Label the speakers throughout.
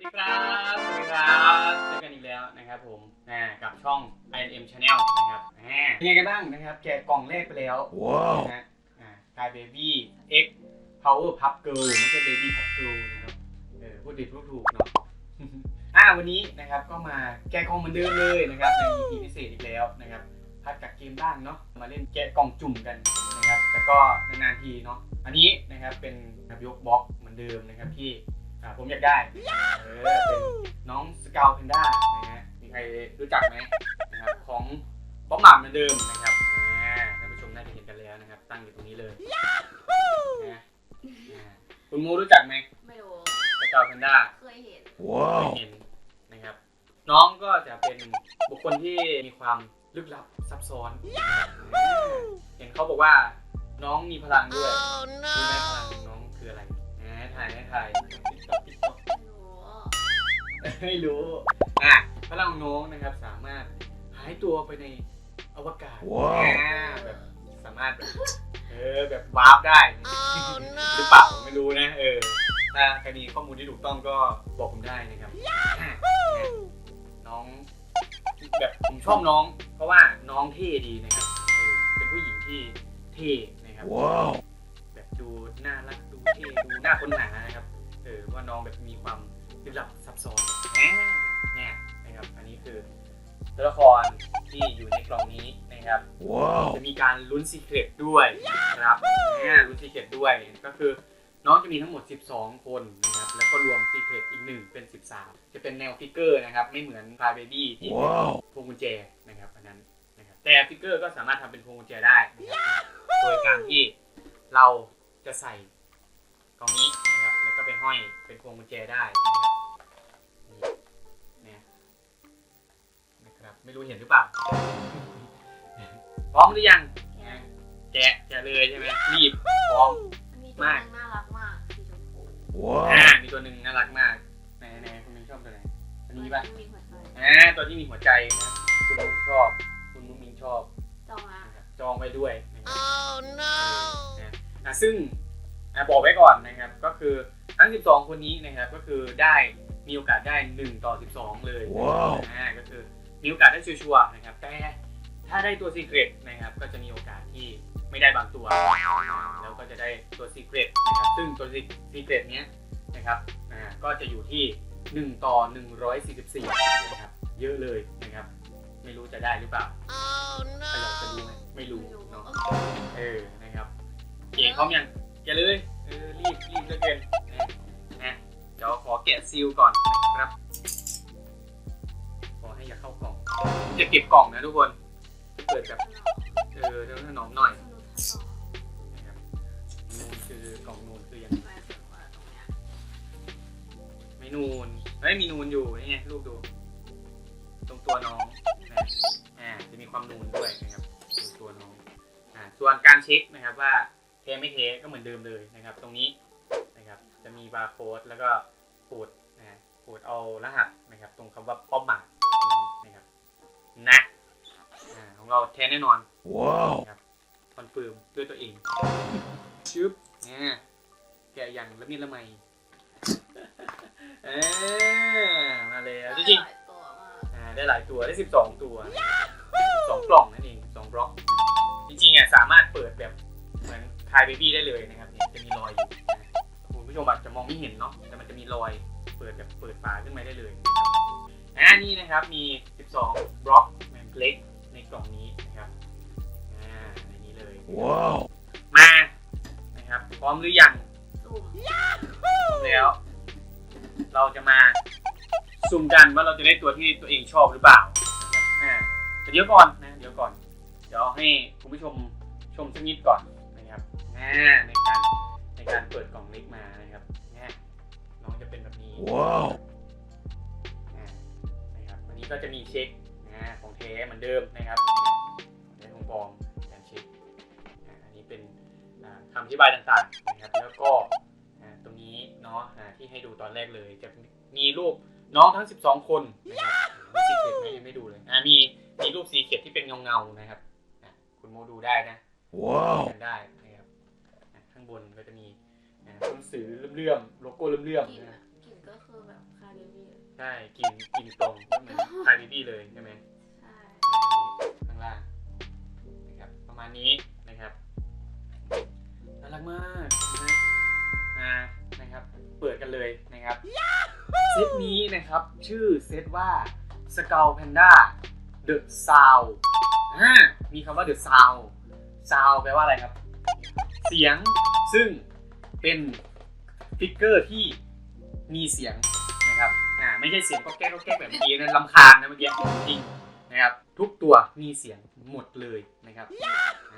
Speaker 1: สวัสดีครับ สวัสดีครับเจอกันอีกแล้วนะครับผมอ่ากับช่อง IM Channel นะครับอ่าเป็นไงกันบ้างนะครับ แกะกล่องแรกไปแล้ว
Speaker 2: ว้าว
Speaker 1: นะฮะอ่ากายเบบี้ X Power Pup Girl ไม่ใช่ Baby Pup Girl นะครับ เออพูดผิดพูดถูกเนาะ อ่าวันนี้นะครับก็มาแกะกล่องเหมือนเดิมเลยนะครับใน EP พิเศษอีกแล้วนะครับพัดกับเกมบ้างเนาะมาเล่นแกะกล่องจุ่มกันนะครับแต่ก็นานๆทีเนาะอันนี้นะครับเป็นยกบล็อกเหมือนเดิมนะครับที่ อ่าผมอยากได้เออเป็นน้องสกาวเพนด้านะฮะมีใครรู้จักไหมนะครับของบ๊อบหม่ำเหมือนเดิมนะครับอ่าท่านผู้ชมน่าจะเห็นกันแล้วนะครับ ตั้งอยู่ตรงนี้เลยนะอ่าคุณมูรู้จักไหม
Speaker 3: ไม่รู้
Speaker 1: สกาวเพนด้า
Speaker 3: เคยเห็น
Speaker 2: ว้าว
Speaker 1: เห็นนะครับ น้องก็จะเป็นบุคคลที่มีความลึกลับซับซ้อนนะครับเห็นเขาบอกว่าน้องมีพลังด้วยรู้ไหมพลังของน้องคืออะไรแหมถ่ายให้ถ่าย
Speaker 3: ไม่รู้
Speaker 1: อะพลังของน้องนะครับสามารถหายตัวไปในอวกาศ
Speaker 2: ว้าว
Speaker 1: อ่าแบบสามารถแบบเออแบบวาร์ปได้ หรือเปล่าไม่รู้นะ เออ ถ้าใครมีข้อมูลที่ถูกต้องก็บอกผมได้นะครับอะน้องแบบผมชอบน้อง เพราะว่าน้องเท่ดีนะครับเออเป็นผู้หญิงที่เท่นะครับ
Speaker 2: ว้าว
Speaker 1: แบบดูน่ารักดูเท่ดูน่าค้นหานะครับ เออว่าน้องแบบมีความลึกลับ ซับซ้อนแหมเนี่ยนะครับอันนี้คือตัวละครที่อยู่ในกล่องนี้นะครับ
Speaker 2: ว้าว
Speaker 1: จะมีการลุ้นซีเครตด้วยนะครับเนี่ยลุ้นซีเครตด้วยก็คือน้องจะมีทั้งหมด 12 คนนะครับ แล้วก็รวมซีเครตอีกหนึ่งเป็น 13 จะเป็นแนวฟิกเกอร์นะครับ ไม่เหมือนพายเบบี้ที่เป็น
Speaker 2: ว้าว
Speaker 1: พวงกุญแจนะครับอันนั้นนะครับ แต่ฟิกเกอร์ก็สามารถทำเป็นพวงกุญแจได้นะครับโดยการที่เราจะใส่กล่องนี้นะครับ แล้วก็ไปห้อยเป็นพวงกุญแจได้นะครับ ไม่รู้เห็นหรือเปล่า พร้อมหรือยัง แกะแกะเลยใช่ไหมรีบพร้อม
Speaker 3: มันมีตัวหนึงน่ารักมากสีชมพู
Speaker 2: ว้า
Speaker 1: อ่าวมีตัวหนึ่งน่ารักมากไหนไหนคุณมิงชอบตัวไหนอันนี้ป่ะ
Speaker 3: มีหัวใจ
Speaker 1: อ่าตัวที่มีหัวใจนะคุณมุกชอบ คุณมุกมิงชอบ
Speaker 3: จองมา
Speaker 1: นะครับจองไว้ด้วยนะครับ
Speaker 2: oh no
Speaker 1: นะอะซึ่งอะบอกไว้ก่อนนะครับ ก็คือทั้ง 12 คนนี้นะครับ ก็คือได้มีโอกาสได้ 1 ต่อ 12 เลย
Speaker 2: ว้าว
Speaker 1: อ่า ก็คือ มีโอกาสได้ชัวร์ๆนะครับ แต่ถ้าได้ตัวซีเครตนะครับก็จะมีโอกาสที่ไม่ได้บางตัว แล้วก็จะได้ตัวซีเครตนะครับซึ่งตัวซีเครตเนี้ยนะครับอ่าก็จะอยู่ที่ 1 ต่อ 144นะครับเยอะเลยนะครับ ไม่รู้จะได้หรือเปล่า
Speaker 2: oh
Speaker 1: ใครอยากจะรู้ไหมไม่รู้
Speaker 3: ไม่รู้
Speaker 1: เนาะเออนะครับเก๋พร้อมยังแกะเลยเออรีบรีบเหลือเกินนะนะเดี๋ยวขอแกะซีลก่อนนะครับ จะเก็บกล่องนะทุกคนเปิดแบบเออเดี๋ยวถนอมหน่อยนะครับนูนคือกล่องนูนคือยังไงไม่นูนเฮ้ยมีนูนอยู่นี่ไงลูกดู ตรงตัวน้องนะอ่าจะมีความนูนด้วยนะครับตรงตัวน้องอ่าส่วนการเช็คนะครับว่าเทไม่เทก็เหมือนเดิมเลยนะครับ ตรงนี้นะครับ จะมีบาร์โค้ดแล้วก็ขูดนะขูดเอารหัสนะครับ ตรงคำว่าป้อมหมาก นะอ่าของเราแท้แน่นอน
Speaker 2: ว้าว
Speaker 1: นะครับคอนเฟิร์มด้วยตัวเองชึบเนี่ยแกะอย่างละเมียดละไมเออมาแล้วจริง
Speaker 3: หลายตัวมาก
Speaker 1: ๆอ่าได้หลายตัวได้ 12 ตัวสองกล่องนั่นเองสองบล็อก จริงๆอะสามารถเปิดแบบเหมือนคายเบบี้ได้เลยนะครับเนี่ยจะมีรอยอยู่นะคุณผู้ชมอาจจะมองไม่เห็นเนาะแต่มันจะมีรอยเปิดแบบเปิดฝาขึ้นมาได้เลยนะครับอ่านี่นะครับมี 12 บล็อกแมนเล็กในกล่องนี้นะครับอ่าในนี้เลย
Speaker 2: ว้าว
Speaker 1: มานะครับพร้อมหรือยัง
Speaker 3: สุ่ม
Speaker 1: พร้อมแล้ว เราจะมาสุ่มกันว่าเราจะได้ตัวที่ตัวเองชอบหรือเปล่านะครับอ่าแต่เดี๋ยวก่อนนะเดี๋ยวก่อน เดี๋ยวให้คุณผู้ชมชมสักนิดก่อนนะครับอ่าในการในการเปิดกล่องเล็กมานะครับเนี่ยน้องจะเป็นแบบนี้
Speaker 2: ว้าว
Speaker 1: ก็จะมีเช็คนะของแท้เหมือนเดิมนะครับของแท้ของปลอมการเช็คอ่าอันนี้เป็นอ่าคำอธิบายต่างๆนะครับแล้วก็อ่าตรงนี้เนาะอ่าที่ให้ดูตอนแรกเลย จะมีรูปน้องทั้ง 12 คนนะครับมีสีเข็ดไหมยังไม่ดูเลยอ่ามีมีรูปสีเข็ดที่เป็นเงาๆนะครับอ่าคุณโมดูได้นะ
Speaker 2: ว้าว
Speaker 1: กันได้นะครับอ่าข้างบนก็จะมีอ่าหนังสือเลื่อมๆโลโก้เลื่อม
Speaker 3: กลิ่น
Speaker 1: ๆนะ ใช่กินกินตรงก็เหมือนคายบีบี้เลยใช่ไหม
Speaker 3: ใช่
Speaker 1: ข้างล่างนะครับประมาณนี้นะครับน่ารักมากนะอ่านะครับ เปิดกันเลยนะครับเซตนี้นะครับชื่อเซตว่า s c u l Panda The Sound อ่ามีคำว่า The Sound Sound แปลว่าอะไรครับ เสียงซึ่งเป็นฟิกเกอร์ที่มีเสียงนะครับอ่า ไม่ใช่เสียงก็แก้ก็แก้แบบเมื่อกี้นั้นลำคาญนะเมื่อกี้จริงนะครับ ทุกตัวมีเสียงหมดเลยนะครับ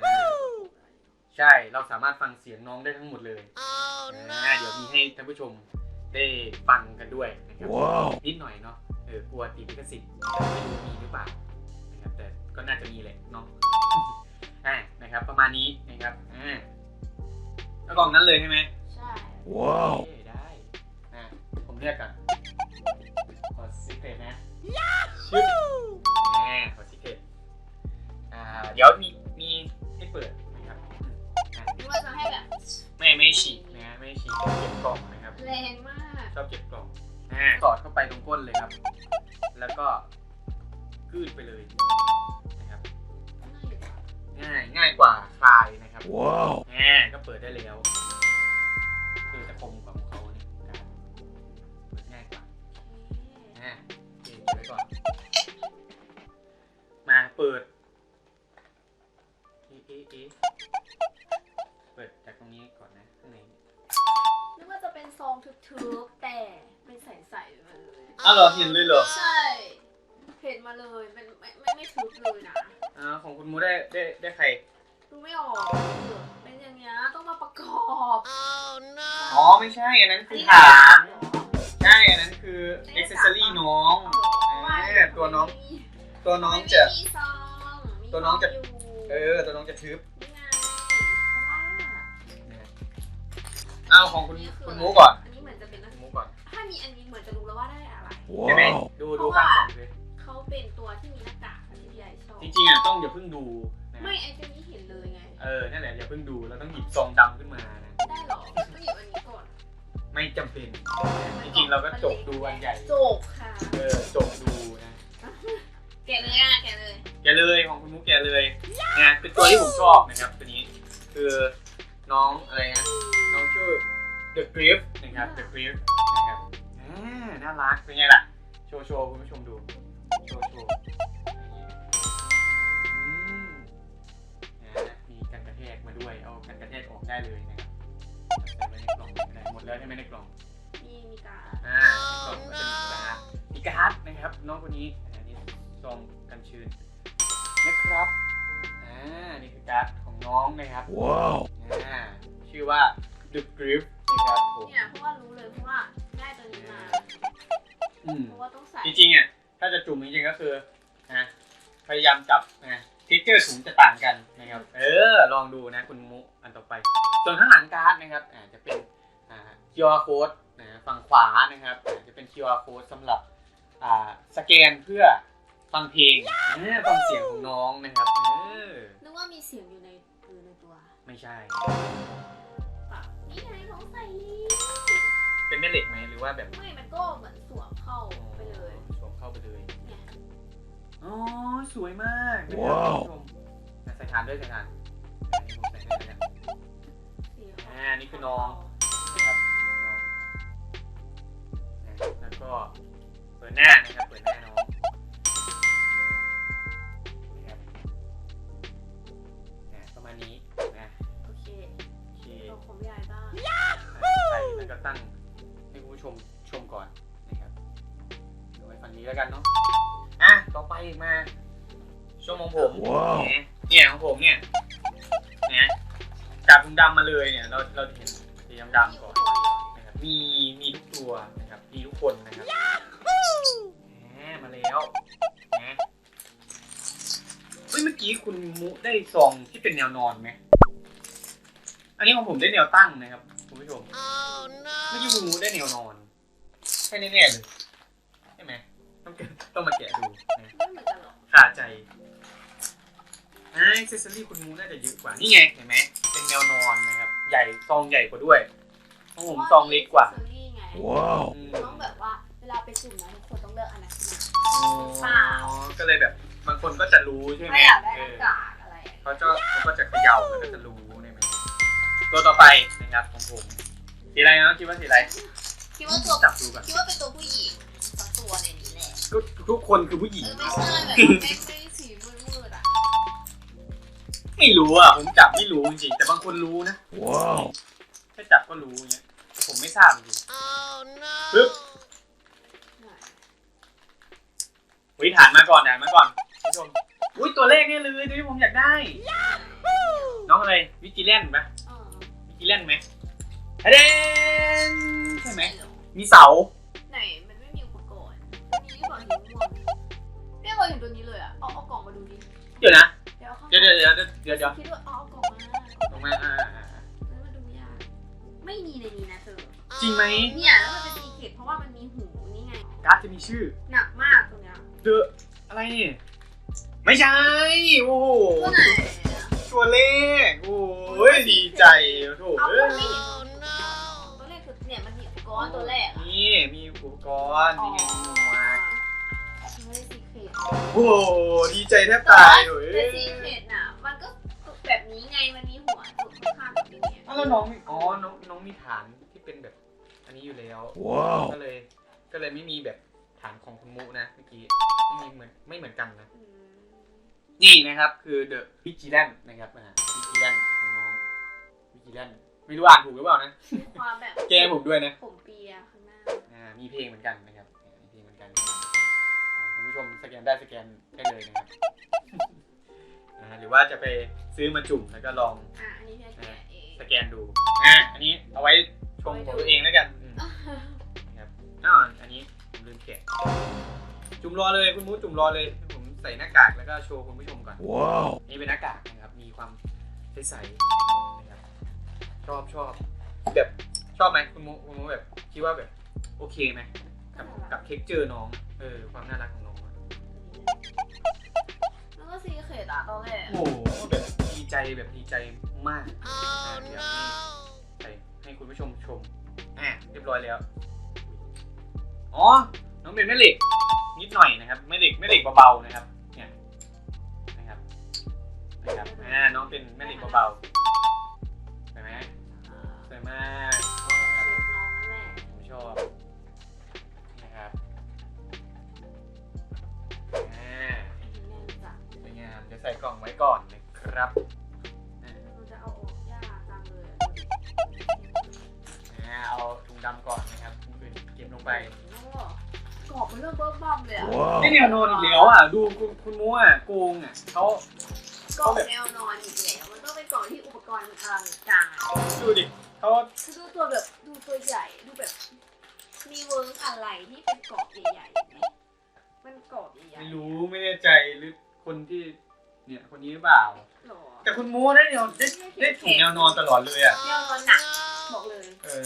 Speaker 1: อ่าใช่เราสามารถฟังเสียงน้องได้ทั้งหมดเลยอ่าเดี๋ยวมีให้ท่านผู้ชมได้ฟังกันด้วยนะครับ
Speaker 2: Wow.
Speaker 1: นิดหน่อยเนาะเออกลัวติดลิขสิทธิ์ไม่รู้มีหรือเปล่านะครับแต่ก็น่าจะมีแหละเนาะอ่านะครับ ประมาณนี้นะครับอ่าแล้วกล่องนั้นเลยใช่ไหม
Speaker 3: ใช่
Speaker 2: Wow.
Speaker 1: โอเคได้นะผมเรียกก่อน ขอซิกเรตนะชึบแน่ขอซิกเรตอ่า เดี๋ยวมีมีให้เปิดนะครับอืมอะ
Speaker 3: นึกว่าจะให้แบบ
Speaker 1: ไม่ไม่ฉีกนะไม่ฉีกเก็บกล่องนะครับ
Speaker 3: แรงมาก
Speaker 1: ชอบเก็บกล่องอ่าสอดเข้าไปตรงก้นเลยครับ แล้วก็กืดไปเลยนะครับ
Speaker 3: ง่ายอยู่อะ
Speaker 1: ง่ายง่ายกว่าคลายนะครับ
Speaker 2: Wow.
Speaker 1: แหมก็เปิดได้แล้ว
Speaker 3: เลย
Speaker 1: อ้าวเหรอเห็นเลยเหรอ
Speaker 3: ใช่ เห็นมาเลยเป็นไม่ไม่ไม่ทึบเลยนะ
Speaker 1: อ่าของคุณมูได้ได้ได้ใคร
Speaker 3: ดูไม่ออกเป็นอย่างเงี้ยต้องมาประกอบ
Speaker 1: อ๋อไม่ใช่อันนั้น
Speaker 3: อัน
Speaker 1: คือ
Speaker 3: นี้
Speaker 1: ฐาน
Speaker 3: เหรอ
Speaker 1: ใช่อันนั้นคืออ็อกเซสซอรี่น้อง
Speaker 3: ว่า
Speaker 1: เออตัวน้อง ตัวน้อง
Speaker 3: ไม่
Speaker 1: จะ
Speaker 3: มีซองมี
Speaker 1: ตัวน้องจะ
Speaker 3: ซยู่
Speaker 1: เออ ตัวน้องจะทึบ
Speaker 3: นี่ไงเพราะว่า
Speaker 1: เอาของคุณ
Speaker 3: อันนี้อ
Speaker 1: คุณมูก่อน งอย่า
Speaker 3: เพิ่
Speaker 1: งดูนะ
Speaker 3: ไม่ไอ้ตัวนี้เห็นเลยไง
Speaker 1: เออนั่นแหละอย่าเพิ่งดูเราต้องหยิบซองดำขึ้นมานะ
Speaker 3: ได้เหรอต้องหยิบอันนี้ก่อน
Speaker 1: ไม่จำเป็น จริงๆเราก็จบดูอันใหญ่
Speaker 3: จบค่ะ
Speaker 1: เออจบดูนะ
Speaker 3: แกะเลยอะแกะเลย
Speaker 1: แกะเลยของคุณมุกแกะเลยนะเป็นตัวที่ผมชอบนะครับตัวนี้คือน้องอะไรนะน้องชื่อ The Griff นะครับ The Griff นะครับอ่าน่ารักเป็นไงล่ะ โชว์โชว์คุณผู้ชมดูโช
Speaker 3: พยา
Speaker 1: ยามจับนะทิกเกอร์ถุงจะต่างกันนะครับ เออ ลองดูนะคุณมุอันต่อไป ส่วนข้างหลังการ์ดนะครับอ่าจะเป็นอ่า QR code นะฝั่งขวานะครับอ่าจะเป็น QR code สำหรับอ่าสแกนเพื่อฟังเพลงเออฟังเสียงของน้องนะครับเออ
Speaker 3: นึกว่ามีเสียงอยู่ในเออในตัว
Speaker 1: ไม่ใช่
Speaker 3: ปะนี่ไงเขาใส่นี่
Speaker 1: เป็นแม่เหล็กไหมหรือว่าแบบ
Speaker 3: ไม่มันก็เหมือนสวมเข้าไปเลย
Speaker 1: สวมเข้าไปเลย
Speaker 3: เนี่ย
Speaker 1: อ๋อ สวยมากนะครับ
Speaker 2: ว้าว
Speaker 1: คุณผู้ชมอะใส่ทานด้วยใส่ทานอันนี้ผมใส่ให้แล้ว
Speaker 3: สีขาว
Speaker 1: อ่านี่คือน้อง นะครับน้องนะแล้วก็เปิดหน้านะครับ เปิดหน้าน้องนะครับนะประมาณนี้นะ
Speaker 3: โอเค
Speaker 1: โอเค
Speaker 3: ตัวของพี่ใหญ่บ้าง
Speaker 1: ใส่แล้วก็ตั้งให้คุณผู้ชมชมก่อนนะครับเดี๋ยวไว้ฝั่งนี้แล้วกันเนาะอะ ต่อไปมาช่วงของผม
Speaker 2: ว้าว
Speaker 1: นะเนี่ยของผมเนี่ยนะจับถุงดำมาเลยเนี่ยเราเราจะเห็นสีดำๆก่อนนะครับมีมีทุกตัวนะครับมีทุกคนนะครับแหมมาแล้วนะเฮ้ยเมื่อกี้คุณมุได้ซองที่เป็นแนวนอนไหมอันนี้ของผมได้แนวตั้งนะครับคุณผู้ชมเมื่อกี้คุณมุได้แนวนอนใช่แน่ๆเลยใช่ไหม ต้องแกะต้องมาแกะดูนะ
Speaker 3: ไม่เหมือนกันหรอก
Speaker 1: คาใจไอ้เซสซอรี่คุณมูน่าจะเยอะกว่า นี่ไงเห็นไหม เป็นแนวนอนนะครับ ใหญ่ซองใหญ่กว่าด้วยของผมซองเล็กกว่า
Speaker 3: ซีรีส์ไง
Speaker 2: Wow.
Speaker 1: อืม
Speaker 3: ต้องแบบว่าเวลาไปจุ่มนะทุกคนต้องเลือกอันนั้นนะ
Speaker 1: อ๋อก็เลยแบบ บางคนก็จะรู้ใช่ไหม
Speaker 3: ไม่อยากได้
Speaker 1: เอ
Speaker 3: หน้า
Speaker 1: อ
Speaker 3: กากอะไรอะ
Speaker 1: เขาจะเขาก็จะเขย่าแล้วก็จะรู้ใช่ไหมตัวต่อไปนะครับของผมสีอะไรนะคิดว่าสีอะไร
Speaker 3: คิดว่าตัว
Speaker 1: จับดูก่อน
Speaker 3: คิดว่าเป็นตัวผู้หญิงสักตัวในนี้แหละ
Speaker 1: ก็ทุกคนคือผู้หญิง
Speaker 3: เออไม่ใช่แบบว่าไม่ไม่สีมืดๆอะ
Speaker 1: ไม่รู้อะ ผมจับไม่รู้จริงๆแต่บางคนรู้นะ
Speaker 2: ว้าว
Speaker 1: ถ้าจับก็รู้เงี้ย ผมไม่ทราบจริงปึ๊บวิฐานมาก่อนฐานมาก่อนคุณผู้ชมอุ้ยตัวเลขเนี่ยเลยตัวที่ผมอยากได้ น้องอะไรวิจิแลนไหม
Speaker 3: เออ
Speaker 1: วิจิแลนไหมอะเดนใช่ไหม
Speaker 3: หรอ
Speaker 1: มีเสา
Speaker 3: มีที่บอกหินม่วงไม่เคยเห็นตัวนี้เลยอะเอาเอากล่องมาดูดิ
Speaker 1: เดี๋ยวนะ
Speaker 3: เดี๋ยวเอาเข้า
Speaker 1: เดี๋ยวเดี๋ยวเดี๋ยวเดี๋ยวเดี๋ยว
Speaker 3: คิดว่าเอาเอากล่องมา
Speaker 1: ลงมาอ่าอ่าอ่า
Speaker 3: แล้วมาดูยากไม่มีในนี้นะเธอ
Speaker 1: จริงไหม
Speaker 3: เนี่ยแล้วมันเป็นซีเค็ดเพราะว่ามันมีหูนี่ไง
Speaker 1: การ์ดจะมีชื่อ
Speaker 3: หนักมากตรงเนี้ย
Speaker 1: เดอะอะไรนี่ไม่ใช่ โอ้โห
Speaker 3: ตัวไหนอะ
Speaker 1: ตัวเลข โอ้ยดีใจโอ้โถ
Speaker 3: เอา
Speaker 1: เอ้
Speaker 3: คน
Speaker 1: ย
Speaker 3: ไม่เห็นตัวเลขคือเนี่ยมันมีอุปกรณ์ตัวแรกอะ
Speaker 1: นี่มีอุปกรณ์นี่ไง โอ้โหดีใจแทบตายเลย
Speaker 3: แต่ซีเค็ดน่ะ มันก็แบบนี้ไง มันมีหัวจุดข้างๆแบบนี้ไง
Speaker 1: อ้าวแล้วน้องมีอ๋อน้องน้องมีฐานที่เป็นแบบ อันนี้อยู่แล้ว
Speaker 2: ว้าว
Speaker 1: ก็เลย ก็เลยไม่มีแบบฐานของคุณมุนะเมื่อกี้ไม่มีเหมือนไม่เหมือนกันนะ
Speaker 3: อืม
Speaker 1: นี่นะครับคือ The Vigilance นะครับอ่า Vigilance ของน้อง Vigilance ไม่รู้อ่านถูกหรือเปล่านะ
Speaker 3: มีความแบบ
Speaker 1: แก้ผมด้วยนะ
Speaker 3: ผมเปียข้างหน้า
Speaker 1: อ่ามีเพลงเหมือนกันนะครับอ่ามีเพลงเหมือนกันอ่าคุณ ผู้ชมสแกนได้สแกนได้เลยนะครับอ่าหรือว่าจะไปซื้อมาจุ่มแล้วก็ลอง
Speaker 3: อะอันนี้พี่แกะเอง
Speaker 1: สแกนดูอ่าอันนี้เอาไว้ชมของตัวเองแล้วกันอืมนะครับอ้าวอันนี้ผมลืมแกะจุ่มรอเลยคุณมูจุ่มรอเลยผมใส่หน้ากากแล้วก็โชว์คุณผู้ชมก่อน
Speaker 2: ว้าว
Speaker 1: นี่เป็นหน้ากากนะครับ มีความใสๆนะครับ ชอบชอบแบบชอบไหมคุณมูคุณมูแบบคิดว่าแบบ โอเคไหมกับกับเท็กเจอร์น้อง เออ ความน่ารักของ อะ
Speaker 3: ตอนแรก
Speaker 1: โอ้โหแบบดีใจแบบดีใจมากนะเดี๋ยวให้ใส่ให้คุณผู้ชมชมอะเรียบร้อยแล้ว อ๋อ น้องเป็นแม่เหล็ก นิดหน่อยนะครับแม่เหล็กแม่เหล็กเบาๆนะครับเนี่ยนะครับนะครับอ่าน้องเป็นแม่เหล็กเบาๆใช่ไหม
Speaker 3: อ่า
Speaker 1: สวยมาก ใส่กล่องไว้ก่อนนะครับอ่า
Speaker 3: มันจะเอาออกยากจังเลยอะ
Speaker 1: อ่าเอาถุงดำก่อนนะครับคุณปืนเก็บลงไป
Speaker 3: โอ้กรอบมันเริ่มเบิ่มบ้มเลยอะ
Speaker 2: ว้าว
Speaker 1: นี่แนวนอนอีกแล้วอะ ดูคุณคุณมัวอะโกงอะเขา
Speaker 3: กรอบแนวนอนอีกแล้วมันต้องเป็นกรอบที่อุปกรณ์มันอลังการ
Speaker 1: ดูดิเขา
Speaker 3: คือดูตัวแบบดูตัวใหญ่ดูแบบ มีเวิร์กอะไรที่เป็นกรอบใหญ่ๆไหมมันกรอบใหญ่ๆ
Speaker 1: ไม่รู้ไม่แน่ใจหรือคนที่ เนี่ยคนนี้หรือเปล่า
Speaker 3: หรอ
Speaker 1: แต่คุณมัวได้แนวได้ได้ถุงแนวนอนตลอดเลยอะ
Speaker 3: แนวนอนหนักบอกเลย
Speaker 1: เออ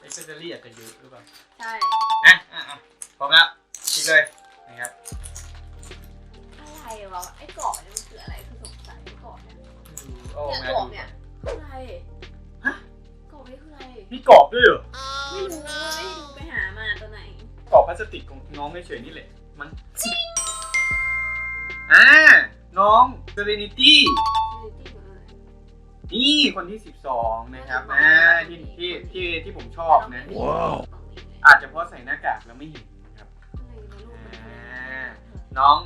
Speaker 1: เอ็กซ์เซอรี่อาจจะเยอะหรือเปล่า
Speaker 3: ใช่
Speaker 1: อะอะอะพร้อมแล้วคิดเลยนะครับ
Speaker 3: อะไรวะไอ้กรอบเนี่ยมันคืออะไรคือสงสัยไอ้กรอบเนี่ย
Speaker 1: ดูเอาออกมา
Speaker 3: เนี่ยกรอบ
Speaker 1: ดู
Speaker 3: เนี่ย
Speaker 1: ก่อน
Speaker 3: คืออะไร
Speaker 1: ฮะ
Speaker 3: กรอบนี่คืออะไร
Speaker 1: มีกรอบด้วยเหรอ
Speaker 3: ไม่รู้ไม่ได้ดูไปหามาตัวไหน
Speaker 1: กรอบพลาสติกของน้องเฉยๆนี่แหละมั้งอ่า น้อง Serenity
Speaker 3: คือที่เหมือนอะไร
Speaker 1: นี่คนที่ 12 นะครับอ่าที่ที่ที่ที่ผมชอบนะ
Speaker 2: ว้าว
Speaker 3: ตรงนี้เลย
Speaker 1: อาจจะเพราะใส่หน้ากากแล้วไม่เห็นนะครับ
Speaker 3: อะไรในรูปมันคืออะไร
Speaker 1: อ่าน้อง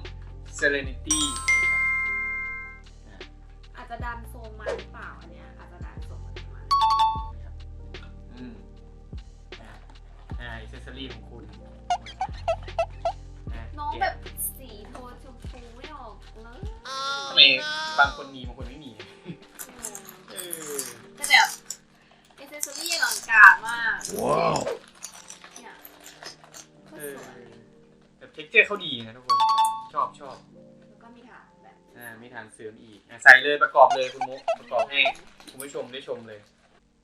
Speaker 1: Serenity นะครับอ่า
Speaker 3: อาจจะดันโซมมาหรือเปล่าอันเนี้ยอาจจะดันโซมมา
Speaker 1: นะครับอืมอ่าอ่าอิเซอรี่ของคุณอ่า
Speaker 3: น้องแบบสีโทนชมพูไม่ออกเลย
Speaker 1: ทำไมบางคนมีบางคนไม่มีเออ
Speaker 3: แต่แบบเอเซสซอรี่อลังการมาก
Speaker 2: ว้าว
Speaker 3: เนี่ยโค
Speaker 1: เอ
Speaker 3: ตร
Speaker 1: อ
Speaker 3: สวย
Speaker 1: แต่เท็กเจอร์เขาดีนะทุกคน ชอบชอบ
Speaker 3: แล้วก็มีฐานแบบ
Speaker 1: อ่ามีฐานเสริมอีกอะใส่เลยประกอบเลยคุณมุกประกอบให้คุณผู้ชมได้ชมเลย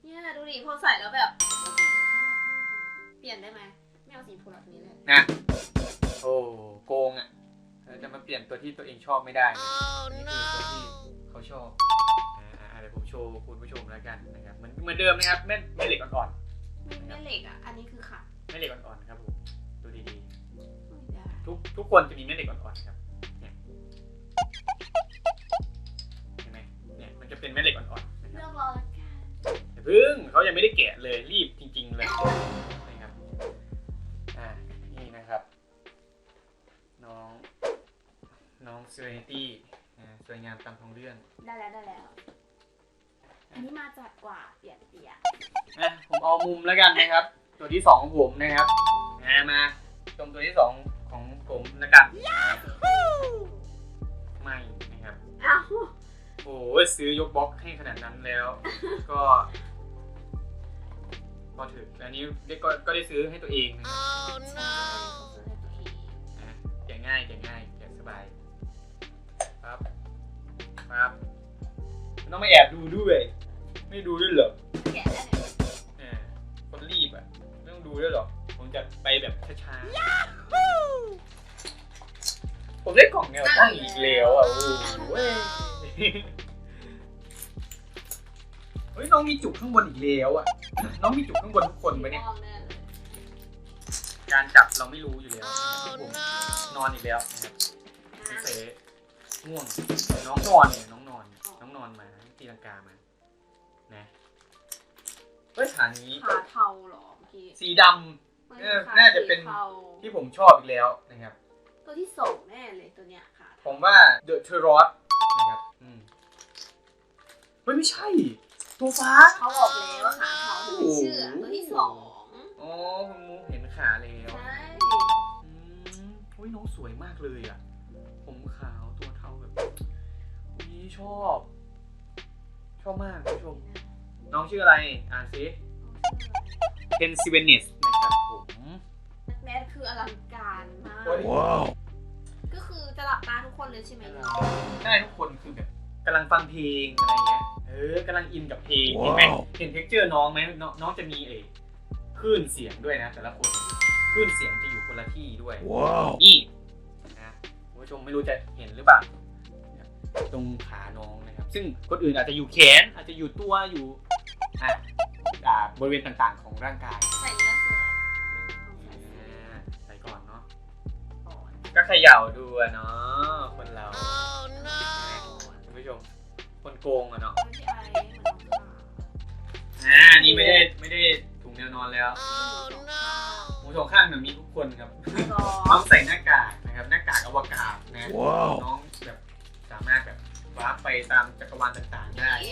Speaker 3: เนี่ยดูดิพอใส่แล้วแบบน่ารักมากเปลี่ยนได้ไหมไม่เอาสีผูแบบนี้เลย
Speaker 1: นะโอ้โกงอะเออ จะมาเปลี่ยนตัวที่ตัวเองชอบไม่ได้นะนี่คือตัวที่เขาชอบอ่าอ่าเดี๋ยวผมโชว์คุณผู้ชมแล้วกันนะครับเหมือนเหมือนเดิมนะครับแม่แม่เหล็กอ่อน
Speaker 3: ไม่ไม่เหล็กอะ อันนี้คือขัด
Speaker 1: ๆแม่เหล็กอ่อนๆครับผมทุกทุกคนจะมีแม่เหล็กอ่อนๆครับเนี่ยเห็นไหมเนี่ยมันจะเป็นแม่เหล็กอ่อนๆนะครับ
Speaker 3: เลือกรอแล้วกัน
Speaker 1: อย่าพึ่งเขายังไม่ได้แกะเลยรีบจริง ๆ เลย น้องเซเรนิตี้สวยงามตามท้องเรื่อง
Speaker 3: ได้แล้วได้แล้ว อันนี้มาจากกว่าเปียกเปียก
Speaker 1: อะผมเอามุมแล้วกันนะครับ ตัวที่สองของผมนะครับอ่ามาชมตัวที่สองของผมแล้วกันไม่นะครับ
Speaker 3: อ้าว
Speaker 1: โอ้ยซื้อยกบล็อกให้ขนาดนั้นแล้ว ก็พอถืออันนี้ได้ก็ก็ได้ซื้อให้ตัวเองนะครับ
Speaker 3: ต้อง
Speaker 1: มาแอบดูด้วย ไม่ดูด้วยเหรอ
Speaker 3: แกะแล้วเนี่ย
Speaker 1: เออคนรีบอะไม่ต้องดูด้วยเหรอผมจะไปแบบช้าๆผมได้กล่องแนวตั้งอีกแล้วอะโอ้โหเว้ยเฮ้ยน้องมีจุกข้างบนอีกแล้วอะน้องมีจุกข้างบนทุกคนปะเนี่ย
Speaker 3: มองแน่เลย
Speaker 1: การจับเราไม่รู้อยู่แล้วนะครับผมนอนอีกแล้วนะครับ
Speaker 3: นะ
Speaker 1: เสง่วงน้องนอนเนี่ย ตีลังกามานะเฮ้ยฐานนี้
Speaker 3: ขาเทาเหรอเมื่อกี้
Speaker 1: สีดำ
Speaker 3: มัน
Speaker 1: เออ
Speaker 3: ขา
Speaker 1: น่าจะเป็น
Speaker 3: สีทา
Speaker 1: ที่ผมชอบอีกแล้วนะครับ
Speaker 3: ตัวที่สองแน่เลยตัวเนี้ยขา
Speaker 1: ผ
Speaker 3: เทาม
Speaker 1: ว่า The t e r o s นะครับอืมเฮ้ยไม่ใช่ ตัวฟ้า
Speaker 3: เขาบอกแล้วว่าขาเทาเธอไม่เชื่อตัวที่สอง
Speaker 1: อ๋อคุณมุกเห็นขาแล้ว
Speaker 3: ใช่
Speaker 1: อืมอุ้ยน้องสวยมากเลยอะ ผมขาวตัวเทาแบบอุ้ยชอบ ชอบมากคุณผู้ชม น้องชื่ออะไร อ่านซิเ e นซิเวเนสนะครับผม
Speaker 3: แมสคืออลังการมาก
Speaker 1: โอ้ย
Speaker 2: Wow.
Speaker 3: ก็คือจะหลับตาทุกคนเลยใช่ไหม
Speaker 1: ได้ทุกคนคือแบบกำลังฟังเพลงอะไรเงี้ย เออกำลังอินกับเพลงเห็นไหม
Speaker 2: ว้าว
Speaker 1: เห็นเท็กเจอร์น้องไหมน้องน้องจะมีเอคลื่นเสียงด้วยนะ แต่ละคนคลื่นเสียงจะอยู่คนละที่ด้วย
Speaker 2: Wow.
Speaker 1: นี่นะคุณผู้ชมไม่รู้จะเห็นหรือเปล่านะครับ ตรงขาน้องนะครับ ซึ่งคนอื่นอาจจะอยู่แขนอาจจะอยู่ตัวอยู่อะอ่าบริเวณต่างๆของร่างกาย
Speaker 3: ใส่แล้วสวยนะต้องใส่สี
Speaker 1: อ่าใส่ก่อนเนาะ
Speaker 3: ก่อน
Speaker 1: ก็เขย่าดูอะเนาะคนเราคุณผู้ชมคนโกงอะเนาะ
Speaker 3: ไม่ใช่ไอ้เหมือนน้องขา
Speaker 1: อ่านี่ไม่ได้ไม่ได้ถุงแนวนอนแล้ว
Speaker 3: ไม่
Speaker 1: คุณผู้ชมข้างหนึ่งมีทุกคนครับ
Speaker 3: ถูกต้อง
Speaker 1: น้องใส่หน้ากากนะครับหน้ากากอวกาศนะ
Speaker 2: Wow.
Speaker 1: น้อง ตามจักรวาลต่างๆได้
Speaker 3: มี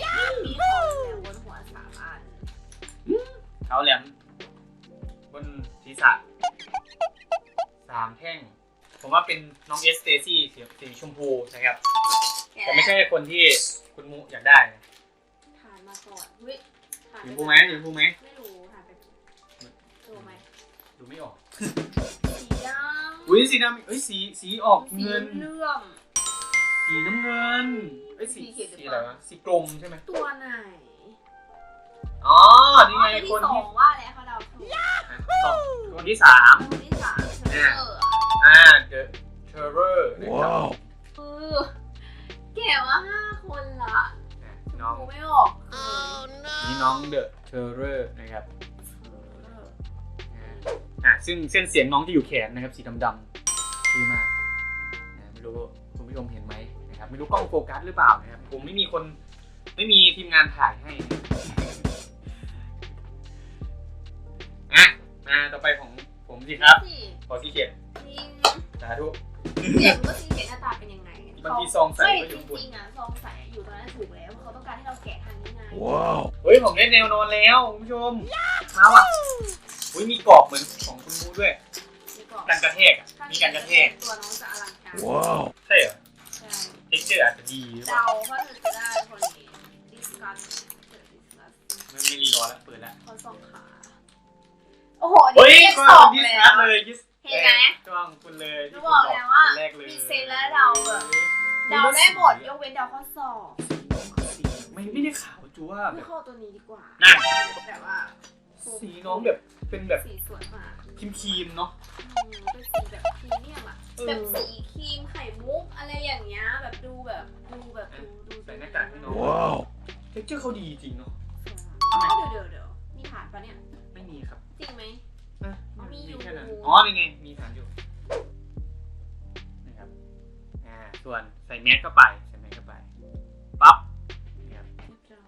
Speaker 3: ของแล้วบนหัวสามอัน
Speaker 1: เขาแหลมบนศีรษะสามแท่ง ผมว่าเป็นน้องเอสเตซี่สีสีชมพูนะครับ แต่ไม่ใช่คนที่คุณมุอยากได้นะ
Speaker 3: ทานมาก่อนเฮ้ยทาน
Speaker 1: สี
Speaker 3: ไป
Speaker 1: ชมพูไหมสีชมพูไหม
Speaker 3: ไม่รู้ทานไปดูไหม
Speaker 1: ดูไม่ออก
Speaker 3: สีดำ
Speaker 1: อุ้ยสีดำเอ้ยสีสีออก
Speaker 3: สี
Speaker 1: เงิน
Speaker 3: เหลื่อม
Speaker 1: สีน้ำเงินเอ้ยสี
Speaker 3: สีเขียวหรือ
Speaker 1: สี
Speaker 3: เป
Speaker 1: อะไร
Speaker 3: ล่า
Speaker 1: วะสีกลมใช่ไหม
Speaker 3: ตัวไหน
Speaker 1: อ๋อนี่ไง
Speaker 3: อ๋อ
Speaker 1: คน
Speaker 3: ตัวที่สอ
Speaker 1: ที่
Speaker 3: งว่าแล้วเขาเดาถูก
Speaker 1: อะสองคนที่สาม
Speaker 3: คนที่สามเธอ
Speaker 1: อ่า The Terror นะครับ
Speaker 2: Wow.
Speaker 3: คือแก่ว่าห้าคนละ
Speaker 1: อะน้อง
Speaker 3: ดูไม่ออกเลย
Speaker 1: นี่น้อง The Terror นะครับ
Speaker 3: เออ
Speaker 1: อ่าอ่าซึ่งเส้นเสียงน้องจะอยู่แขนนะครับ สีดำ ไม่รู้กล้องโฟกัสหรือเปล่านะครับผมไม่มีคนไม่มีทีมงานถ่ายให้อะมาต่อไปของผมสิครับ
Speaker 3: สิ
Speaker 1: ขอสีเขียด
Speaker 3: จริง
Speaker 1: สาธุ
Speaker 3: เสียงก็สีเห็นหน้าตาเป็นยังไง
Speaker 1: บางทีซองใส่
Speaker 3: ไม่
Speaker 1: ก็อ
Speaker 3: จ
Speaker 1: ยู่ข้างบน
Speaker 3: ริงๆอะซองใส่อยู่ตรงนั้นถูกแล้วเขาต้องการให้เราแกะทางนี้ไง
Speaker 2: Wow.
Speaker 1: เฮ้ยผมเล่นแนวนอนแล้วคุณผู้ชมมาว่ะอุ้ยมีกรอบเหมือนของคุณมูด้วย
Speaker 3: นี่ก่อน
Speaker 1: กันกระแทกอะมีกันกระแทก
Speaker 3: ตัวน้องจะอลังการ
Speaker 2: Wow.
Speaker 1: ใช่เหรอ
Speaker 3: ใช่
Speaker 1: เท็กเจอร์อาจจะดีหรือเปล่า
Speaker 3: เดาว่าเธอจะได้คนนี้ดิสกัสเจอดิสกัส
Speaker 1: ไม่ไม่รีรอแล้วเปิดแล้ว
Speaker 3: คนสองขา โอ้โห
Speaker 1: เฮ้ย
Speaker 3: นี่เรียก
Speaker 1: ก็
Speaker 3: สอง
Speaker 1: ยิส
Speaker 3: แล้
Speaker 1: นั
Speaker 3: ว
Speaker 1: เลยยิส
Speaker 3: เห็นไหม
Speaker 1: จ้องคุณเลย
Speaker 3: หนูบอกแล้วว่า
Speaker 1: คนแรกเลย
Speaker 3: มีเซนแล้วเดาแบบเดาได้หมดยกเว้นเดาข้อสอบ
Speaker 1: ไม่ไม่ได้ขาวจัวแบ
Speaker 3: ไม่
Speaker 1: บ
Speaker 3: เข้าตัวนี้ดีกว่า
Speaker 1: นั่น
Speaker 3: แบบว่า
Speaker 1: สีน้องแบบเป็นแบบ
Speaker 3: สีสวยมาก
Speaker 1: ครีมครีมๆเนาะ
Speaker 3: อืมเป็นสีแบบพรีเมียมอะ
Speaker 1: เออ
Speaker 3: แบบสีครีมไข่มุกอะไรอย่างเงี้ยแบบดูแบบดูแบบดูดู
Speaker 1: ใส่หน้ากากให้น้อง
Speaker 2: Wow.
Speaker 1: เท็กเจอร์เขาดีจริงเนาะ
Speaker 3: สวยอะอ๋อเดี๋ยวเดี๋ยวเดี๋ยวมีฐานปะเนี่ย
Speaker 1: ไม่มีครับ
Speaker 3: จริงไหม
Speaker 1: อะ
Speaker 3: มีอยู่
Speaker 1: แค่นั้นอ๋อนี่ไงมีฐานอยู่แมสเข้าไปใส่แมสเข้าไปปั๊บเนี่ยครับ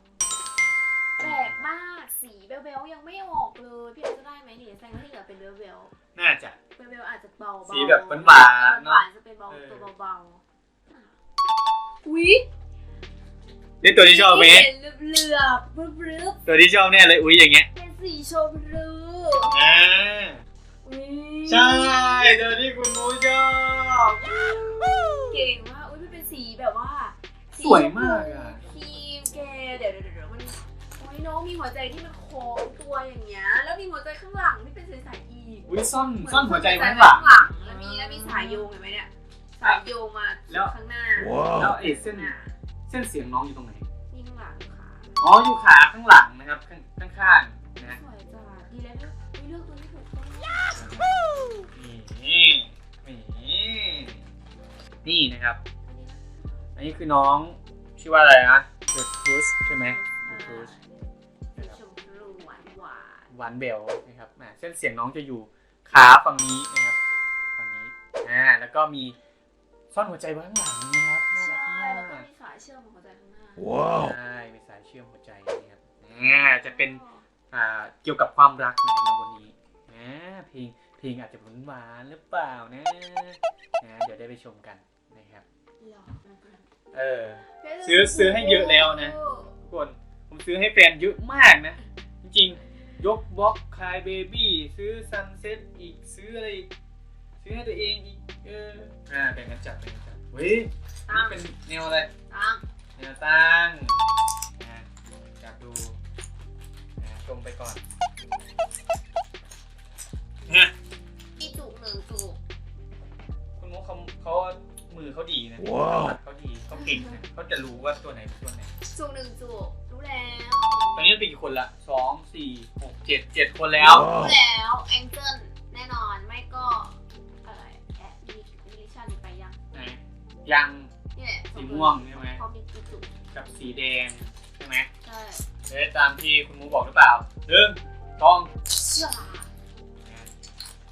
Speaker 3: แปลกมากสีเบลเบลยังไม่ออกเลยพี่เอจะได้ไหมนี่แสดงว่าที่เหลือเป็นเบลเบล
Speaker 1: น่าจะ
Speaker 3: เบลเบลอาจจะเบาๆ
Speaker 1: สีแบบหวานๆเนอะ
Speaker 3: หวานๆจะเป็นเบา
Speaker 1: เออ
Speaker 3: ตัวเบาๆอุ้ย
Speaker 1: นี่ตัวที่ชอบไหม
Speaker 3: เห็นเหลือบๆรึบรึบ
Speaker 1: ตัวที่ชอบเนี่ยเลยอุ้ยอย่างเงี้ย
Speaker 3: ๆเป็นสีชมพู
Speaker 1: อ่า
Speaker 3: อุ้ย
Speaker 1: ใช่ตัวที่คุณมูชอบ
Speaker 3: เก่งมากอุ้ยมันเป็นสีแบบว่า
Speaker 1: สวยมากอะ
Speaker 3: ครีมแกเดี๋ยวเดี๋ยวเดี๋ยวมันโอ้ยน้องมีหัวใจที่มันโค้งตัวอย่างเงี้ยแล้วมีหัวใจข้างหลังที่เป็นใสๆ อีก
Speaker 1: อุ้ยซ่อน
Speaker 3: เหมื
Speaker 1: ซ่อนหัวใจไว้ข้างหลัง
Speaker 3: แล้วมีแล้วมีสายโยงเห็นไหมเนี่ยสายโยงมา
Speaker 1: แล้ว
Speaker 3: ข้างหน้า
Speaker 1: แล้วไอ้เส้น
Speaker 3: หน้า
Speaker 1: เส้นเสียงน้องอยู่ตรงไหน
Speaker 3: นี่ข้างหลังค่ะ
Speaker 1: อ๋ออยู่ขาข้างหลังนะครับ ข้างข้างๆนะ
Speaker 3: สวยจ้าดีแล้วเนี่ยเลือกตัวที่ถูกต้อง
Speaker 1: นี่นี่นี่นะครับ อันนี้คือน้องชื่อว่าอะไรนะเดอะครูสใช่ไหมเดอะครูส
Speaker 3: สีชมพูหวานหวาน
Speaker 1: หวานเบลนะครับอ่าเส้นเสียงน้องจะอยู่ ขาฝั่งนี้นะครับฝั่งนี้อ่าแล้วก็มีซ่อนหัวใจไว้ข้างหลังนะครับน่า
Speaker 3: ใช่
Speaker 1: รักมาก
Speaker 3: แล้วก็มีสายเชื่อมของหัวใจข้างหน้า
Speaker 1: ใช่มีสายเชื่อมหัวใจนะครับอ่าจะเป็นอ่าเกี่ยวกับความรักนะครับในวันนี้นะเพลงเพลงอาจจะหวานหวานๆหรือเปล่านะนะเดี๋ยวได้ไปชมกันนะครับ
Speaker 3: หล่อมาก
Speaker 1: เออ ซื้อซื้อให้เยอะแล้วนะ ทุกคนผมซื้อให้แฟนเยอะมากนะ จริงๆ ยกบล็อกคายเบบี้ซื้อซันเซ็ตอีกซื้ออะไรอีกซื้อให้ตัวเองอีกเอออ่าแบ่งกันจัดแบ่งกันจัดเฮ้ยนี่เป็นแนวอะไร
Speaker 3: ตั้ง
Speaker 1: แนวตั้งนะอยากดูนะชมไปก่อนนะ
Speaker 3: อีจุกหนึ่งจุก
Speaker 1: คุณมุกเขาเขามือเขาดีนะเขาดีเขาเก่งนะเขาจะรู้ว่าตัวไหนเป็นตัวไหน
Speaker 3: จุกหนึ่งจุกรู้แล้ว
Speaker 1: ตอนนี้เป็นกี่คนละสองสี่หกเจ็ดเจ็ดคนแล้ว
Speaker 3: รู้แล้วแองเจิลแน่นอนไม่ก็อะไรแอดมิลิชันไปยัง
Speaker 1: ไหนยัง
Speaker 3: นี่แหละ
Speaker 1: สีม่วงใช่ไหม
Speaker 3: เขามีจุกจุก
Speaker 1: กับสีแดงใช่ไหม
Speaker 3: ใช่
Speaker 1: เอ๊ะตามที่คุณมูบอกหรือเปล่าหนึ่งสอง
Speaker 3: จ้า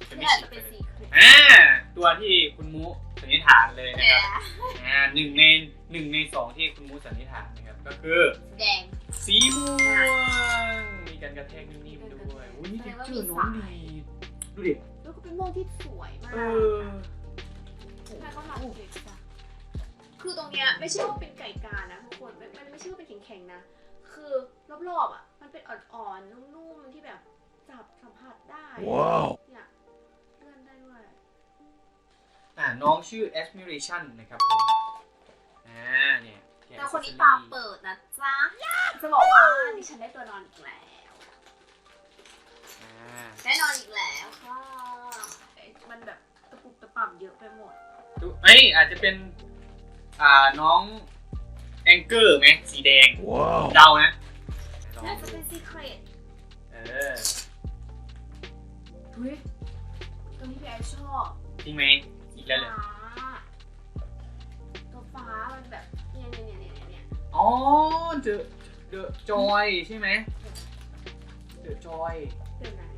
Speaker 1: จะ
Speaker 3: นี่
Speaker 1: ไม่
Speaker 3: อาจ
Speaker 1: ฉี
Speaker 3: จะ
Speaker 1: ก
Speaker 3: เป็น
Speaker 1: เลย
Speaker 3: สีครีม
Speaker 1: อ่าตัวที่คุณมูสันนิษฐานเลยนะครับอ่าหนึ่งในหนึ่งในสองที่คุณมูสันนิษฐานนะครับก็คือ
Speaker 3: แดง
Speaker 1: สีม่วง มีการกระแทกนิ่มๆด้วยอุ้ยนี่เท็กเจอร์น้องดี ดูดิ
Speaker 3: แล้วก็เป็นม่วงที่สวยมาก
Speaker 1: เออ
Speaker 3: ใช่เขาทำเด็กจ้ะคือตรงเนี้ยไม่ใช่ว่าเป็นไก่กานะทุกคนมันมันไม่ใช่ว่าเป็นแข็งๆนะ คือรอบๆอะ มันเป็นอ่อนๆ นุ่มๆ ที่แบบจับสัมผัสได้เนี่ยเลื่อนได้ด้วย
Speaker 1: อ่าน้องชื่อ Admiration นะครับผม อ่า เนี่ย
Speaker 3: แต่คนนี้ตาเปิดนะจ๊ะ อ้ยอา
Speaker 1: จจะเป็นอ่าน้องแองเกอร์ไหมสีแดงเดานะลอง
Speaker 3: น่าจะ
Speaker 1: ดู
Speaker 3: เป็นซีเครต
Speaker 1: เออ
Speaker 3: เฮ้ยตัวนี้พี่ไอชอบ
Speaker 1: จริงไหมอีกแล้วเลย
Speaker 3: ฟ้าตัวฟ้ามันแบบเนี่ยเนี่ยเนี่ยเนี่ยเนี่ย
Speaker 1: อ๋อเดอะเดอะจอยใช่ไหมเดอะจอย
Speaker 3: เดี๋ยวนะ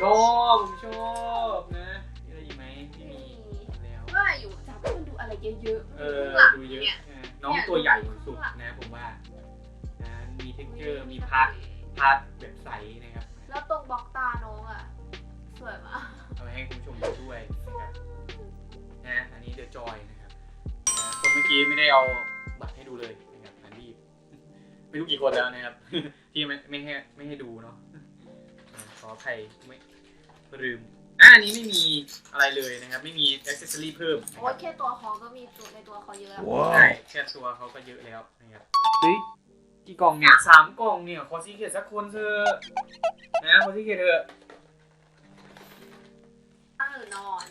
Speaker 1: ชอบผมชอบนะ ว
Speaker 3: ว่าอยู่จับมันดูอะไรเยอะๆ
Speaker 1: เออ
Speaker 3: ข้างหลัง
Speaker 1: ดูเยอะ
Speaker 3: เนี่ย
Speaker 1: เออน้องตัวใหญ่สุดนะผมว่านะมีเท็กเจอร์มีพาร์ทพาร์ทแบบใสนะครับ
Speaker 3: แล้วตรงบล็อกตาน้องอะ สวยมาก
Speaker 1: เอาไปให้คุณผู้ชมดูด้วยนะครับนะอันนี้เดอะจอยนะครับนะคนเมื่อกี้ไม่ได้เอาบัตรให้ดูเลยนะครับอันรีบไม่รู้กี่คนแล้วนะครับ ที่ไม่ไม่ให้ไม่ให้ดูเนาะอ่าขออภัยไม่ลืมอ่าอันนี้ไม่มีอะไรเลยนะครับ ไม่มีอ c เซสซอรี่เพิ่มนะ
Speaker 3: โอ้
Speaker 1: ค
Speaker 3: ย
Speaker 1: รับ
Speaker 3: แค่ตัวเขาก็มีตัวในตัวเขาเยอะแล้ว
Speaker 1: ใช่แค่ตัวเขาก็เยอะแล้วนะครับเฮ้ยกี่กล่องเนี่ยสามกล่องเนี่ยขอซีเกตสักคนเถอะนะขอซีเกตเถอะ
Speaker 3: ตั้งหรือนอน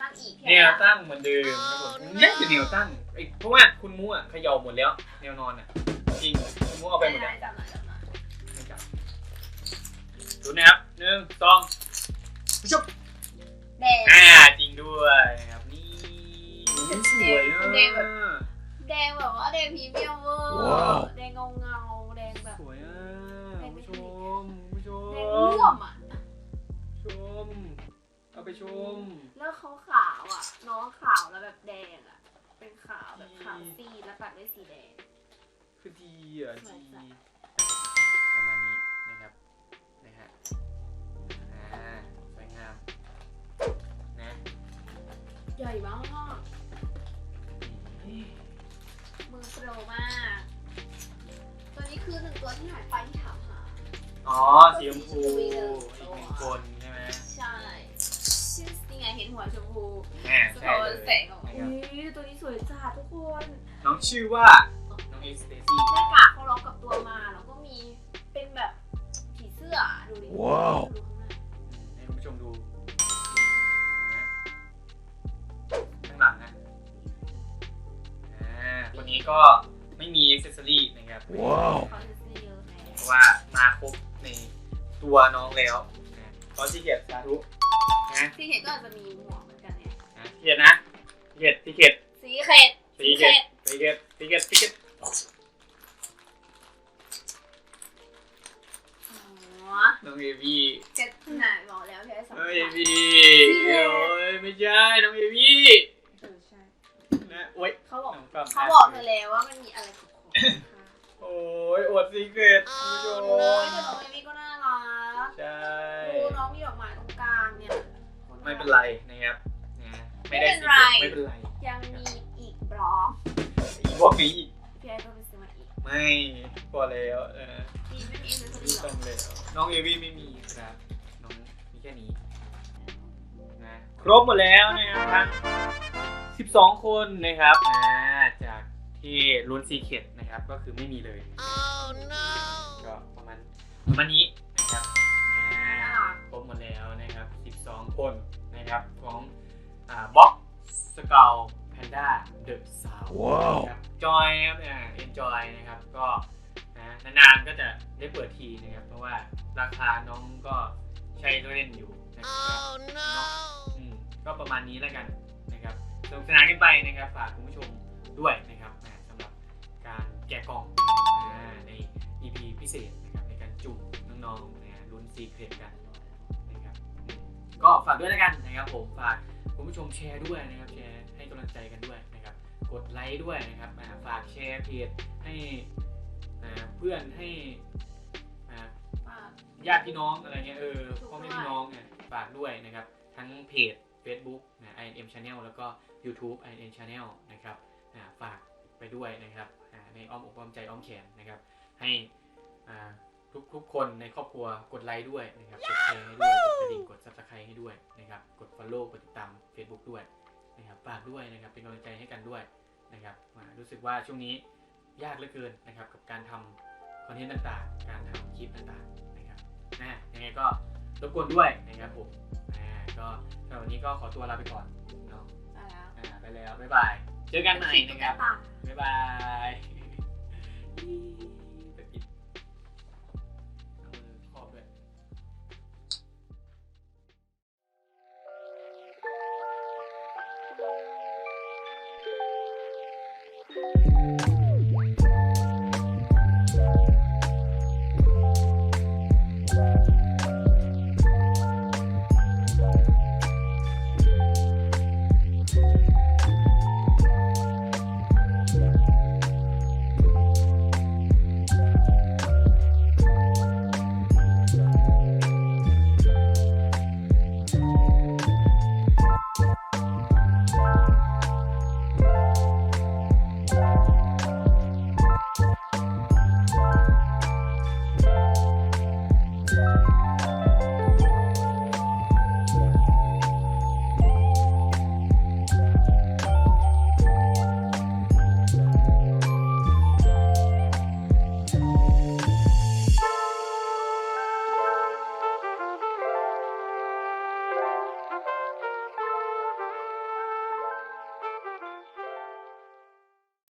Speaker 3: ตั้งอีก
Speaker 1: แนวตั้งเหมือนเดิมครับผมเนี่ยคือแนวตั้งไอ้เพราะว่าคุณมูอะเขย่าหมดแล้ว แนวนอนอะจริงคุณมูเอาไปหมดแล้ว
Speaker 3: จับหน่อยจับหน่อย
Speaker 1: ไม่จับดูนะครับหนึ่งสอง ชุบ
Speaker 3: แดง
Speaker 1: อ่าจริงด้วยนะครับนี่อุ๊ยสวยอะ
Speaker 3: แดงแบบ แดงแบบว่าแดงพรีเมียมเวอร์
Speaker 1: ว้าว
Speaker 3: แดงเงาเงาๆแดงแบบ
Speaker 1: สวยอะคุณผู้ชมคุณผู้ชม
Speaker 3: แดงร่วมอะ
Speaker 1: ชมเอาไปไปชม
Speaker 3: แล้วเขาขาวอะ น้องขาวแล้วแบบแดงอะ เป็นขาวแบบขาวซีดแล้วตัดด้วยสีแดง
Speaker 1: คือดีอะ
Speaker 3: สวย
Speaker 1: ดี
Speaker 3: จัด
Speaker 1: ประมาณนี้นะครับนะฮะอ่า
Speaker 3: ใหญ่มาก
Speaker 1: นี่
Speaker 3: มือโปรมาก ตัวนี้คือหนึ่งตัวที่หายไปที่ถามหา
Speaker 1: อ๋อ สีชมพูอีกหนึ่งคนใช่ไหม
Speaker 3: ใช่ชื่อนี่ไงเห็นหัวชมพู
Speaker 1: แน่
Speaker 3: สะ
Speaker 1: ใช่
Speaker 3: ท้อ
Speaker 1: เล
Speaker 3: น
Speaker 1: ย
Speaker 3: แสงออกมาอุ้ยตัวนี้สวยจัดทุกคน
Speaker 1: น้องชื่อว่า น้องเอ็กซ์เตซี่
Speaker 3: หน้ากากเขาล็อกกับตัวมาแล้วก็มีเป็นแบบผีเสื้อดูดิ
Speaker 2: ว้าว
Speaker 3: น
Speaker 1: นี้ก็ไม่มีเซสซอรี่นะครับ
Speaker 2: ว้าว
Speaker 3: เขาจะซื้อเยอะไง
Speaker 1: เพราะว่ามาครบในตัวน้องแล้วนะขอที่เกียรติสาธุนะ
Speaker 3: ซีเห็ดก็อาจจะมีหมวกเหมือนกันเนี่ย
Speaker 1: นะที่เกียรตินะที่เกียรติที่เกียรติ
Speaker 3: สีเข็ด
Speaker 1: ที่เกียรติที่เกียรติที่เกียรติที่เกียรติ
Speaker 3: อ๋อ
Speaker 1: น้องเอวี
Speaker 3: เจ็ดไหนบอกแล้วพี่ไอ้สอง
Speaker 1: น้องเอ
Speaker 3: พัน
Speaker 1: วี
Speaker 3: ที่เกียรติ
Speaker 1: โอ้ยไม่ใช่น้องเอวี
Speaker 3: เออใช่
Speaker 1: นะโอ้ย
Speaker 3: เขาบอก
Speaker 1: น้องปั๊ม
Speaker 3: เขาบอกเธอแล้วว่ามันมีอะไรขบๆนะคะ
Speaker 1: โอ้ยอวดซีเกรตคุณผู้ช
Speaker 3: โอ้ย
Speaker 1: ม
Speaker 3: แต่น้องเอมี่ก็น่ารัก
Speaker 1: ใช่
Speaker 3: ดูน้องมีดอกไม้ตรงกลางเนี่ย
Speaker 1: ไม่เป็นไรนะครับนะไม่ได้
Speaker 3: ไม่
Speaker 1: ซี
Speaker 3: เป็นไร
Speaker 1: เกรตไม่เป็นไร
Speaker 3: ยังมีอีกบล็อก
Speaker 1: อีพวกนี้อีก
Speaker 3: พี่ไอ้ต้องไปซื้อมาอีก
Speaker 1: ไม่พอแล้วเออ
Speaker 3: ดีไม่มีเอ็นเซอ
Speaker 1: ไม่
Speaker 3: รี่หร
Speaker 1: ต้
Speaker 3: อ
Speaker 1: องแล้วน้องเอวี่ไม่มีครับน้องมีแค่นี้นะครบหมดแล้วนะครับทั้ง 12 คนนะครับอ่าจากที่ลุ้นซีเคดนะครับก็คือไม่มีเลยก็ประมาณประมาณนี้นะครับอ่าครบหมดแล้วนะครับ 12 คนนะครับของอ่าบ็อกสเกลแพนด้าเดอะสาว
Speaker 2: ว้าว
Speaker 1: นะครับจอยครับอ่าเอ็นจอยนะครับก็นะนานๆก็จะได้เปิดทีนะครับ เพราะว่าราคาน้องก็ใช้เล่นอยู่นะครับเนาะอืมก็ประมาณนี้แล้วกันนะครับ สนุกสนานกันไปนะครับฝากคุณผู้ชมด้วยนะครับอ่าสำหรับการแกะกล่องอ่าใน EP พิเศษนะครับในการจุ่มน้องๆนะลุ้นซีเครตกันนะครับอืมก็ฝากด้วยแล้วกันนะครับผมฝากคุณผู้ชมแชร์ด้วยนะครับแชร์ให้กำลังใจกันด้วยนะครับกดไลค์ด้วยนะครับอ่าฝากแชร์เพจให้อ่าเพื่อนให้อ่า
Speaker 3: ฝาก
Speaker 1: ญาติพี่น้องอะไรเงี้ยเออพ่อแม่พี่น้องเนี่ยฝากด้วยนะครับ ทั้งเพจ Facebook นะ INM Channel แล้วก็ YouTube INM Channel นะครับฝากไปด้วยนะครับในอ้อมอกอ้อมใจอ้อมแขนนะครับ ให้ทุกทุกคนในครอบครัวกดไลค์ด้วยนะครับกดแชร์ให้ด้วยกดกระดิ่งกด Subscribe ให้ด้วยนะครับกด Follow กดติดตาม Facebook ด้วยนะครับฝากด้วยนะครับเป็นกำลังใจให้กันด้วยนะครับรู้สึกว่าช่วงนี้ยากเหลือเกินนะครับกับการทำคอนเทนต์ต่างๆ การทำคลิปต่างๆนะครับนะยังไงก็รบกวนด้วยนะครับผม ก็สำหรับวันนี้ก็ขอตัวลาไปก่อนเนาะ
Speaker 3: ได้แล้ว
Speaker 1: ไปแล้วบ๊ายบายเจอกันใหม่นะครับบ๊ายบายไปปิดเอามืบ